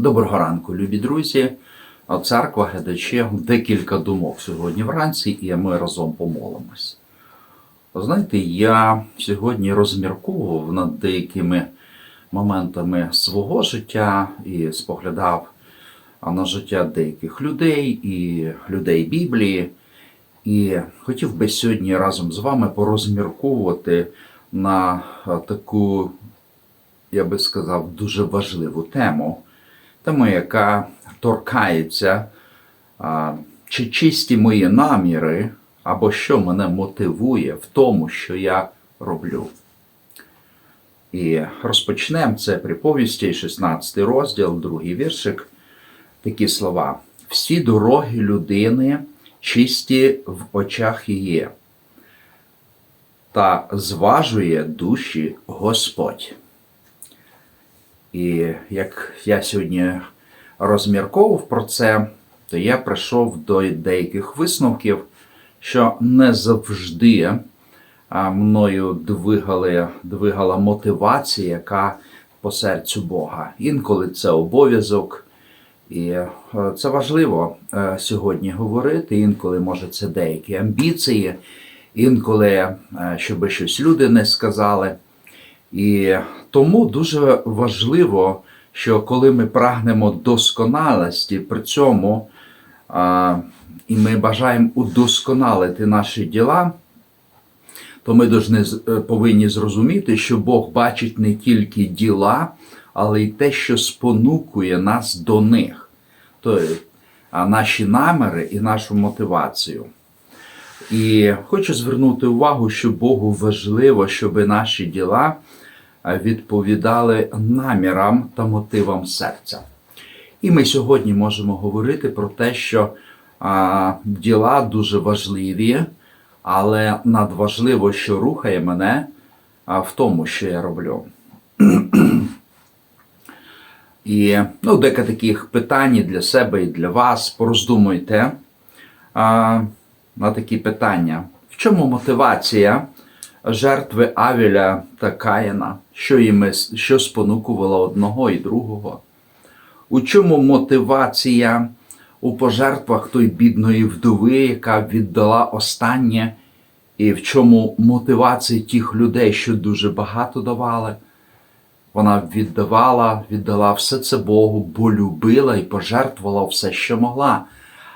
Доброго ранку, любі друзі. Церква глядачі декілька думок сьогодні вранці, і ми разом помолимось. Знаєте, я сьогодні розмірковував над деякими моментами свого життя і споглядав на життя деяких людей і людей Біблії. І хотів би сьогодні разом з вами порозмірковувати на таку, я би сказав, дуже важливу тему, тему, яка торкається, а, чи чисті мої наміри, або що мене мотивує в тому, що я роблю. І розпочнемо це приповісті, 16 розділ, другий віршик. Такі слова. Всі дороги людини чисті в очах її, та зважує душі Господь. І як я сьогодні розмірковував про це, то я прийшов до деяких висновків, що не завжди мною двигали, двигала мотивація, яка по серцю Бога. Інколи це обов'язок. І е, це важливо е, сьогодні говорити. Інколи може це деякі амбіції, інколи е, щоб щось люди не сказали. І тому дуже важливо, що коли ми прагнемо досконалості, при цьому а, і ми бажаємо удосконалити наші діла, то ми должны, повинні зрозуміти, що Бог бачить не тільки діла, але й те, що спонукує нас до них, тобто наші наміри і нашу мотивацію. І хочу звернути увагу, що Богу важливо, щоб наші діла відповідали намірам та мотивам серця. І ми сьогодні можемо говорити про те, що а, діла дуже важливі, але надважливо, що рухає мене а, в тому, що я роблю. І ну, декілька таких питань для себе і для вас. Пороздумуйте а, на такі питання. В чому мотивація жертви Авіля та Каїна? Що, їм, що спонукувало одного і другого? У чому мотивація у пожертвах той бідної вдови, яка віддала останнє? І в чому мотивація тих людей, що дуже багато давали? Вона віддавала, віддала все це Богу, бо любила і пожертвувала все, що могла.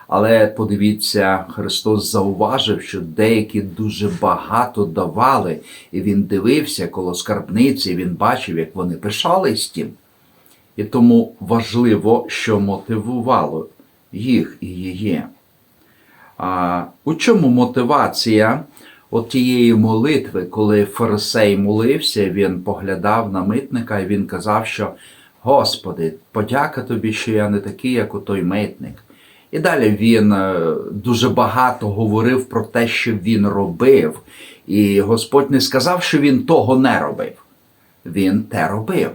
Але подивіться, Христос зауважив, що деякі дуже багато давали, і він дивився коло скарбниці, він бачив, як вони пишались тим. І тому важливо, що мотивувало їх і її. А, у чому мотивація от тієї молитви, коли фарисей молився, він поглядав на митника і він казав, що Господи, подяка тобі, що я не такий, як у той митник. І далі він е, дуже багато говорив про те, що він робив. І Господь не сказав, що він того не робив. Він те робив.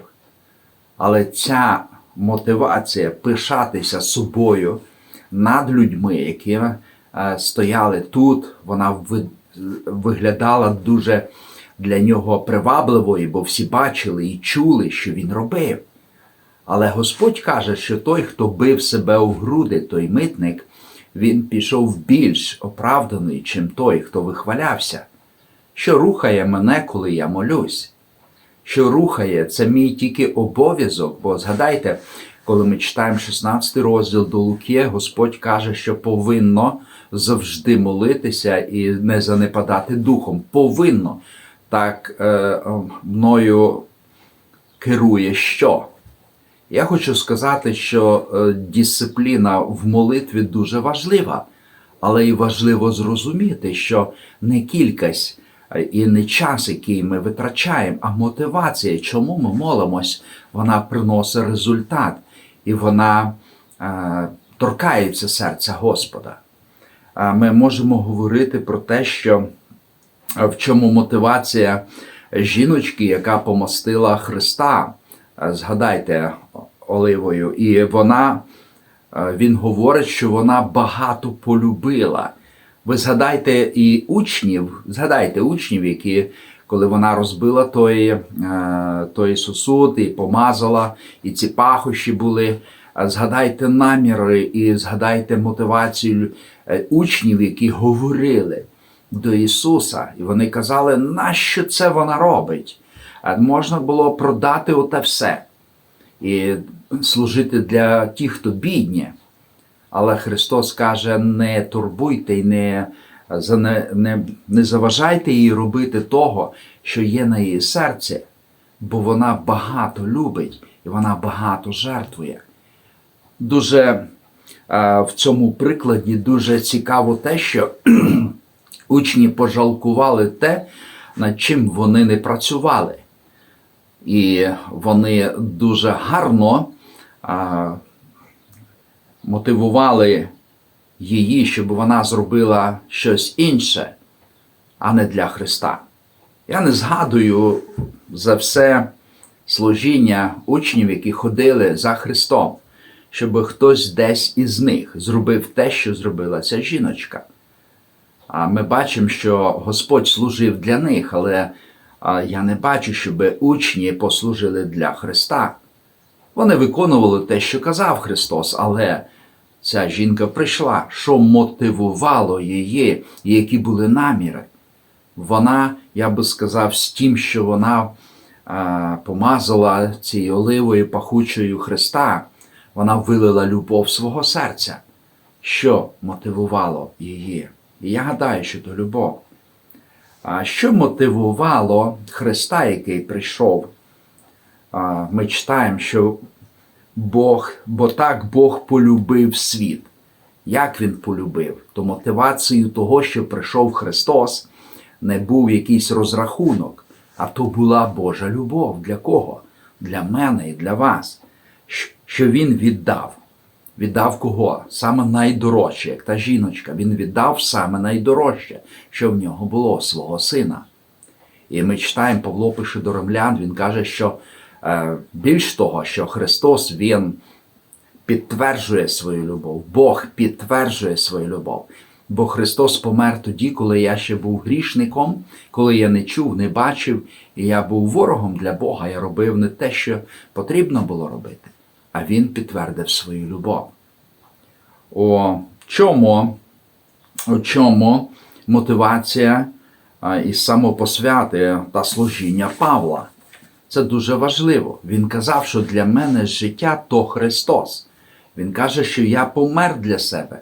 Але ця мотивація пишатися собою над людьми, які е, стояли тут, вона виглядала дуже для нього привабливою, бо всі бачили і чули, що він робив. Але Господь каже, що той, хто бив себе у груди, той митник, він пішов більш оправданий, чим той, хто вихвалявся. Що рухає мене, коли я молюсь? Що рухає, це мій тільки обов'язок, бо згадайте, коли ми читаємо 16 розділ до Луки, Господь каже, що повинно завжди молитися і не занепадати духом. Повинно. Так е, е, мною керує що? Я хочу сказати, що е, дисципліна в молитві дуже важлива, але і важливо зрозуміти, що не кількість е, і не час, який ми витрачаємо, а мотивація, чому ми молимось, вона приносить результат і вона е, торкається серця Господа. Ми можемо говорити про те, що в чому мотивація жіночки, яка помостила Христа. Згадайте оливою, і вона, е, він говорить, що вона багато полюбила. Ви згадайте і учнів, згадайте учнів, які, коли вона розбила той, е, той сосуд і помазала, і ці пахощі були Згадайте наміри і згадайте мотивацію е, учнів, які говорили до Ісуса, і вони казали, нащо це вона робить? А Можна було продати оте все і служити для тих, хто бідні. Але Христос каже: не турбуйте і не, не, не, не заважайте їй робити того, що є на її серці, бо вона багато любить і вона багато жертвує. Дуже е, в цьому прикладі дуже цікаво те, що учні пожалкували те, над чим вони не працювали. І вони дуже гарно а, мотивували її, щоб вона зробила щось інше, а не для Христа. Я не згадую за все служіння учнів, які ходили за Христом, щоб хтось десь із них зробив те, що зробила ця жіночка. А ми бачимо, що Господь служив для них, але я не бачу, щоб учні послужили для Христа. Вони виконували те, що казав Христос, але ця жінка прийшла, що мотивувало її, які були наміри. Вона, я би сказав, з тим, що вона а, помазала цією оливою пахучою Христа, вона вилила любов свого серця, що мотивувало її. І я гадаю, що то любов. А що мотивувало Христа, який прийшов? Ми читаємо, що Бог, бо так Бог полюбив світ. Як він полюбив? То мотивацією того, що прийшов Христос, не був якийсь розрахунок, а то була Божа любов. Для кого? Для мене і для вас. Що Він віддав. Віддав кого? Саме найдорожче, як та жіночка. Він віддав саме найдорожче, що в нього було свого сина. І ми читаємо, Павло пише до римлян, він каже, що е, більш того, що Христос Він підтверджує свою любов, Бог підтверджує свою любов. Бо Христос помер тоді, коли я ще був грішником, коли я не чув, не бачив, і я був ворогом для Бога. Я робив не те, що потрібно було робити, а Він підтвердив свою любов. У чому, у чому мотивація і самопосвяти та служіння Павла? Це дуже важливо. Він казав, що для мене життя то Христос. Він каже, що я помер для себе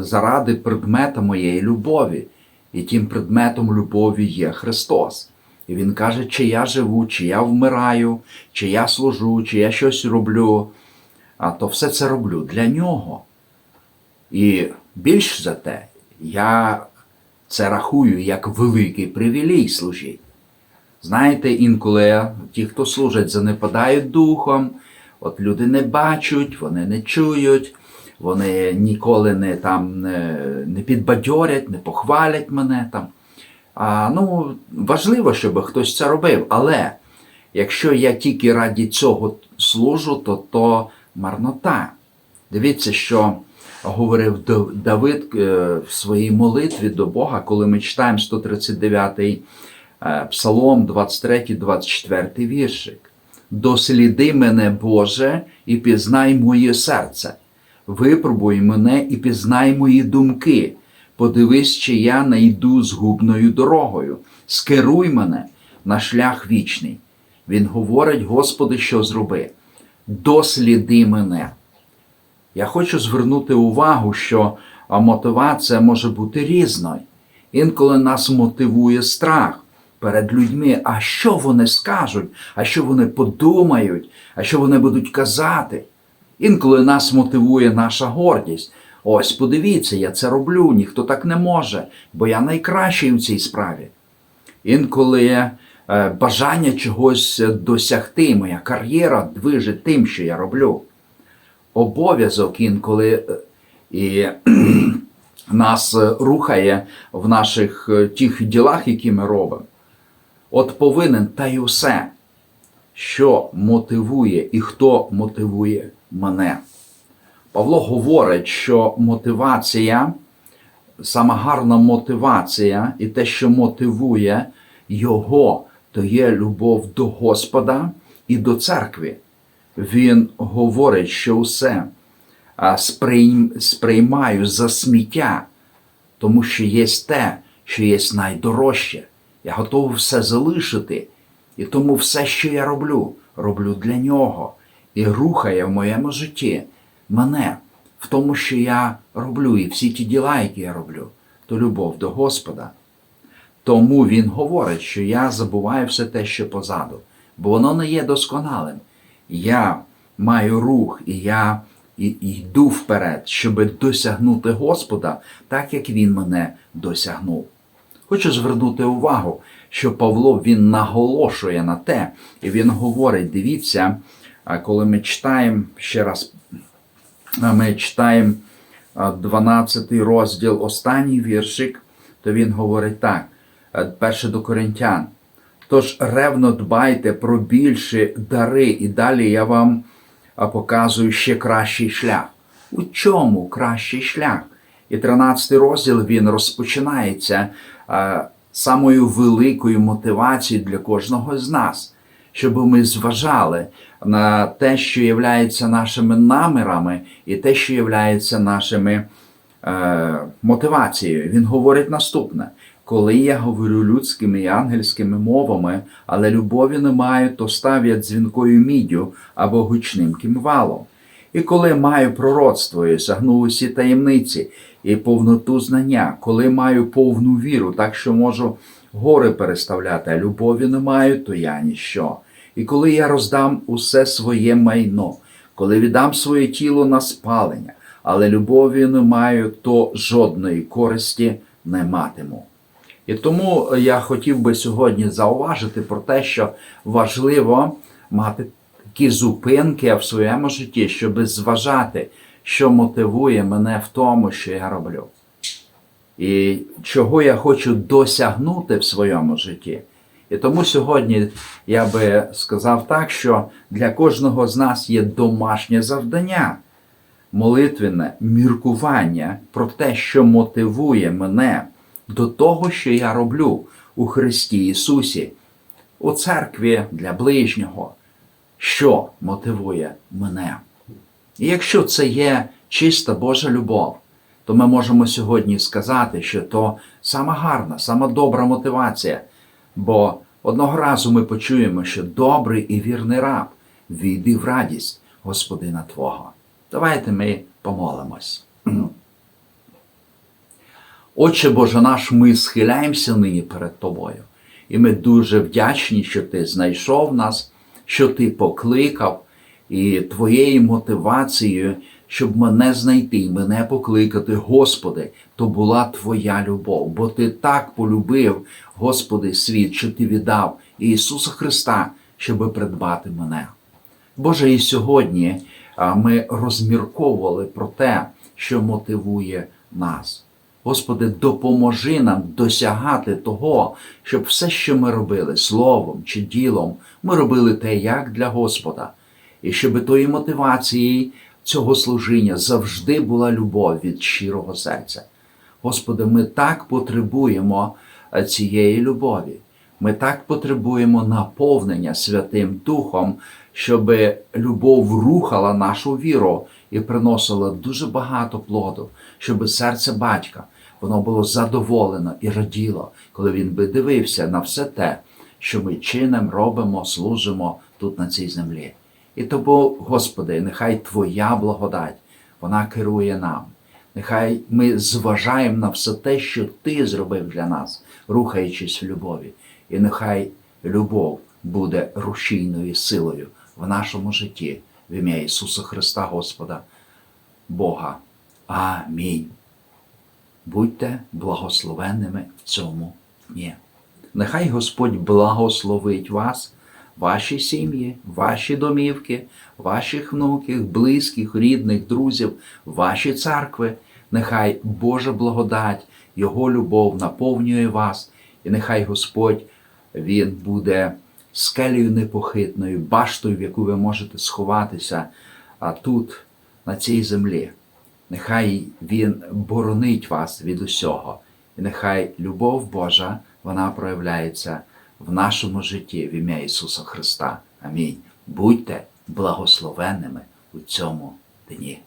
заради предмета моєї любові. І тим предметом любові є Христос. І він каже, чи я живу, чи я вмираю, чи я служу, чи я щось роблю. А то все це роблю для нього. І більш за те, я це рахую як великий привілей служити. Знаєте, інколи ті, хто служать, занепадають духом, от люди не бачать, вони не чують, вони ніколи не, там, не підбадьорять, не похвалять мене там. А, ну, важливо, щоб хтось це робив, але якщо я тільки раді цього служу, то то марнота. Дивіться, що говорив Давид е, в своїй молитві до Бога, коли ми читаємо 139-й е, Псалом, 23-24 віршик. Досліди мене, Боже, і пізнай моє серце. Випробуй мене і пізнай мої думки. Подивись, чи я не йду згубною дорогою. Скеруй мене на шлях вічний. Він говорить, Господи, що зроби? Досліди мене. Я хочу звернути увагу, що мотивація може бути різною. Інколи нас мотивує страх перед людьми, а що вони скажуть, а що вони подумають, а що вони будуть казати. Інколи нас мотивує наша гордість. Ось подивіться, я це роблю, ніхто так не може, бо я найкращий у цій справі. Інколи е, бажання чогось досягти, моя кар'єра движить тим, що я роблю обов'язок інколи е, і нас е, рухає в наших тих ділах, які ми робимо. От повинен та й усе, що мотивує і хто мотивує мене. Павло говорить, що мотивація, сама гарна мотивація і те, що мотивує його, то є любов до Господа і до церкви. він говорить, що усе сприймаю за сміття, тому що є те, що є найдорожче. Я готовий все залишити, і тому все, що я роблю, роблю для нього і рухає в моєму житті мене в тому, що я роблю, і всі ті діла, які я роблю, то любов до Господа. Тому він говорить, що я забуваю все те, що позаду, бо воно не є досконалим. Я маю рух, і я йду вперед, щоб досягнути Господа, так як Він мене досягнув. Хочу звернути увагу, що Павло він наголошує на те, і він говорить: дивіться, коли ми читаємо ще раз, ми читаємо 12 розділ, останній віршик, то він говорить так, е, перше до Коринтян. Тож ревно дбайте про більші дари, і далі я вам показую ще кращий шлях. У чому кращий шлях? І 13 розділ він розпочинається самою великою мотивацією для кожного з нас, щоб ми зважали на те, що є нашими намірами, і те, що є нашими е, мотивацією. Він говорить наступне: коли я говорю людськими і ангельськими мовами, але любові не маю, то ставлять дзвінкою міддю або гучним кімвалом. І коли маю пророцтво і сягну усі таємниці і повноту знання, коли маю повну віру, так що можу гори переставляти, а любові не маю, то я ніщо. І коли я роздам усе своє майно, коли віддам своє тіло на спалення, але любові не маю, то жодної користі не матиму. І тому я хотів би сьогодні зауважити про те, що важливо мати такі зупинки в своєму житті, щоб зважати, що мотивує мене в тому, що я роблю. І чого я хочу досягнути в своєму житті. І тому сьогодні я би сказав так, що для кожного з нас є домашнє завдання, молитвене міркування про те, що мотивує мене до того, що я роблю у Христі Ісусі, у церкві для ближнього, що мотивує мене. І якщо це є чиста Божа любов, то ми можемо сьогодні сказати, що то сама гарна, сама добра мотивація. Бо одного разу ми почуємо, що добрий і вірний раб війди в радість Господина Твого. Давайте ми помолимось. Отче Боже наш, ми схиляємося нині перед Тобою. І ми дуже вдячні, що Ти знайшов нас, що Ти покликав, і Твоєю мотивацією, щоб мене знайти мене покликати, Господи, то була Твоя любов, бо Ти так полюбив, Господи, світ, що Ти віддав Ісуса Христа, щоб придбати мене. Боже, і сьогодні ми розмірковували про те, що мотивує нас. Господи, допоможи нам досягати того, щоб все, що ми робили словом чи ділом, ми робили те як для Господа, і щоб тої мотивації цього служіння завжди була любов від щирого серця. Господи, ми так потребуємо е, цієї любові. Ми так потребуємо наповнення Святим Духом, щоб любов рухала нашу віру і приносила дуже багато плоду, щоб серце батька воно було задоволено і раділо, коли він би дивився на все те, що ми чинимо, робимо, служимо тут на цій землі. І тому, Господи, нехай Твоя благодать вона керує нам. Нехай ми зважаємо на все те, що Ти зробив для нас, рухаючись в любові. І нехай любов буде рушійною силою в нашому житті, в ім'я Ісуса Христа Господа, Бога. Амінь. Будьте благословенними в цьому дні. Нехай Господь благословить вас, ваші сім'ї, ваші домівки, ваших внуків, близьких, рідних, друзів, ваші церкви. Нехай Божа благодать, Його любов наповнює вас, і нехай Господь Він буде скелею непохитною, баштою, в яку ви можете сховатися а тут, на цій землі. Нехай Він боронить вас від усього, і нехай любов Божа вона проявляється в нашому житті в ім'я Ісуса Христа. Амінь. Будьте благословенними у цьому дні.